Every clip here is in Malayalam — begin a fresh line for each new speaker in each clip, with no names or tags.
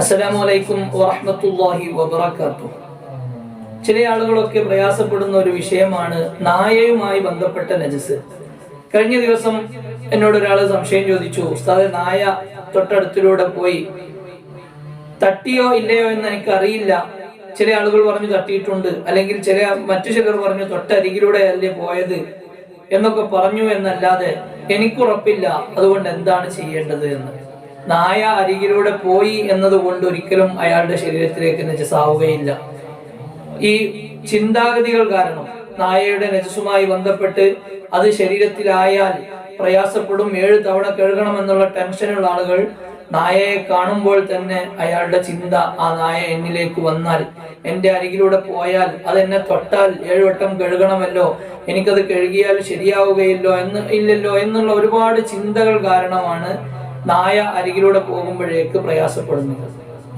അസ്സലാമലൈക്കും വറഹമത്തല്ലാഹി വബർക്കാത്തു ചില ആളുകളൊക്കെ പ്രയാസപ്പെടുന്ന ഒരു വിഷയമാണ് നായയുമായി ബന്ധപ്പെട്ട നജസ്. കഴിഞ്ഞ ദിവസം എന്നോട് ഒരാൾ സംശയം ചോദിച്ചു ഉസ്താദ് നായ തൊട്ടടുത്തിലൂടെ പോയി തട്ടിയോ ഇല്ലയോ എന്ന് എനിക്ക് അറിയില്ല ചില ആളുകൾ പറഞ്ഞു തട്ടിയിട്ടുണ്ട്. അല്ലെങ്കിൽ ചില മറ്റു ചിലർ പറഞ്ഞു തൊട്ടരികിലൂടെ അല്ലേ പോയത് എന്നൊക്കെ പറഞ്ഞു എന്നല്ലാതെ എനിക്കുറപ്പില്ല. അതുകൊണ്ട് എന്താണ് ചെയ്യേണ്ടത് എന്ന്. നായ അരികിലൂടെ പോയി എന്നതുകൊണ്ട് ഒരിക്കലും അയാളുടെ ശരീരത്തിലേക്ക് നജസാവുകയില്ല. ഈ ചിന്താഗതികൾ കാരണം നായയുടെ നജസുമായി ബന്ധപ്പെട്ട് അത് ശരീരത്തിലായാൽ പ്രയാസപ്പെടും. ഏഴ് തവണ കഴുകണം എന്നുള്ള ടെൻഷനുള്ള ആളുകൾ നായയെ കാണുമ്പോൾ തന്നെ അയാളുടെ ചിന്ത ആ നായ എന്നിലേക്ക് വന്നാൽ എന്റെ അരികിലൂടെ പോയാൽ അത് എന്നെ തൊട്ടാൽ ഏഴുവട്ടം കഴുകണമല്ലോ. എനിക്കത് കഴുകിയാൽ ശരിയാവുകയില്ലോ എന്ന് ഇല്ലല്ലോ എന്നുള്ള ഒരുപാട് ചിന്തകൾ കാരണമാണ് നായ അരികിലൂടെ പോകുമ്പോഴേക്ക് പ്രയാസപ്പെടുന്നത്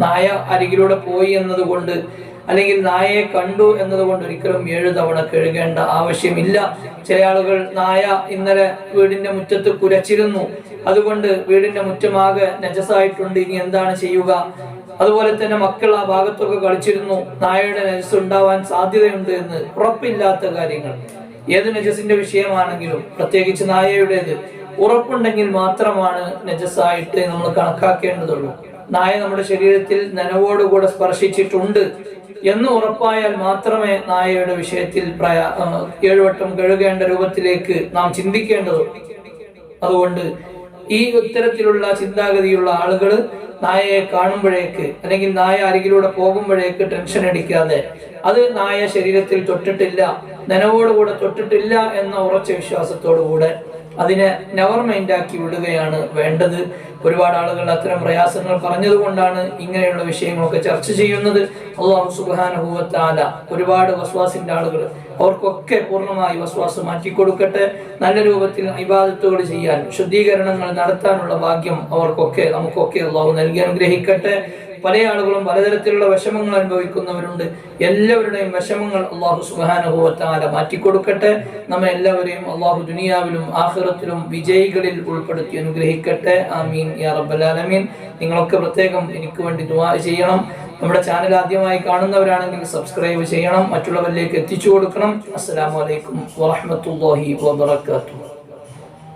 നായ അരികിലൂടെ പോയി എന്നതുകൊണ്ട് അല്ലെങ്കിൽ നായയെ കണ്ടു എന്നതുകൊണ്ട് ഒരിക്കലും ഏഴ് തവണ കഴുകേണ്ട ആവശ്യമില്ല. ചില ആളുകൾ നായ ഇന്നലെ വീടിന്റെ മുറ്റത്ത് കുരച്ചിരുന്നു. അതുകൊണ്ട് വീടിന്റെ മുറ്റമാകെ നജസായിട്ടുണ്ട്. ഇനി എന്താണ് ചെയ്യുക? അതുപോലെ തന്നെ മക്കൾ ആ ഭാഗത്തൊക്കെ കളിച്ചിരുന്നു. നായയുടെ നജസ് ഉണ്ടാവാൻ സാധ്യതയുണ്ട് എന്ന് ഉറപ്പില്ലാത്ത കാര്യങ്ങൾ. ഏത് നജസിന്റെ വിഷയമാണെങ്കിലും പ്രത്യേകിച്ച് നായയുടേത് ഉറപ്പുണ്ടെങ്കിൽ മാത്രമാണ് നജസായിട്ട് നമ്മൾ കണക്കാക്കേണ്ടതുള്ളൂ. നായ നമ്മുടെ ശരീരത്തിൽ നനവോടുകൂടെ സ്പർശിച്ചിട്ടുണ്ട് എന്ന് ഉറപ്പായാൽ മാത്രമേ നായയുടെ വിഷയത്തിൽ പ്രയാ ഏഴുവട്ടം കഴുകേണ്ട രൂപത്തിലേക്ക് നാം ചിന്തിക്കേണ്ടതുള്ളൂ. അതുകൊണ്ട് ഈ ഇത്തരത്തിലുള്ള ചിന്താഗതിയുള്ള ആളുകൾ നായയെ കാണുമ്പോഴേക്ക് അല്ലെങ്കിൽ നായ അരികിലൂടെ പോകുമ്പോഴേക്ക് ടെൻഷൻ അടിക്കാതെ അത് നായ ശരീരത്തിൽ തൊട്ടിട്ടില്ല നനവോടുകൂടെ തൊട്ടിട്ടില്ല എന്ന ഉറച്ച വിശ്വാസത്തോടുകൂടെ അതിനെ നെവർ മൈൻഡ് ആക്കി വിടുകയാണ് വേണ്ടത്. ഒരുപാട് ആളുകൾ അത്തരം പ്രയാസങ്ങൾ പറഞ്ഞതുകൊണ്ടാണ് ഇങ്ങനെയുള്ള വിഷയങ്ങളൊക്കെ ചർച്ച ചെയ്യുന്നത്. അള്ളാഹു സുബാനുഭവത്താല ഒരുപാട് വസ്വാസിന്റെ ആളുകൾ അവർക്കൊക്കെ പൂർണമായി വസ്വാസം മാറ്റിക്കൊടുക്കട്ടെ. നല്ല രൂപത്തിൽ ഇബാദത്തുകൾ ചെയ്യാൻ ശുദ്ധീകരണങ്ങൾ നടത്താനുള്ള ഭാഗ്യം അവർക്കൊക്കെ നമുക്കൊക്കെ അള്ളാഹു നൽകി അനുഗ്രഹിക്കട്ടെ. പല ആളുകളും പലതരത്തിലുള്ള വിഷമങ്ങൾ അനുഭവിക്കുന്നവരുണ്ട്. എല്ലാവരുടെയും വിഷമങ്ങൾ അള്ളാഹു സുബാനുഭവത്താല മാറ്റിക്കൊടുക്കട്ടെ. നമ്മെ എല്ലാവരെയും അള്ളാഹു ദുനിയാവിലും ആഹ്റത്തിലും വിജയികളിൽ ഉൾപ്പെടുത്തി അനുഗ്രഹിക്കട്ടെ. ആമീൻ. യാ റബ്ബലാലമീൻ നിങ്ങളൊക്കെ പ്രത്യേകം എനിക്ക് വേണ്ടി ദുവാ ചെയ്യണം. നമ്മുടെ ചാനൽ ആദ്യമായി കാണുന്നവരാണെങ്കിൽ സബ്സ്ക്രൈബ് ചെയ്യണം. മറ്റുള്ളവരിലേക്ക് എത്തിച്ചു കൊടുക്കണം. അസ്സാം വലൈക്കും വറഹ്മത്തുള്ളാഹി വബറകാതുഹു.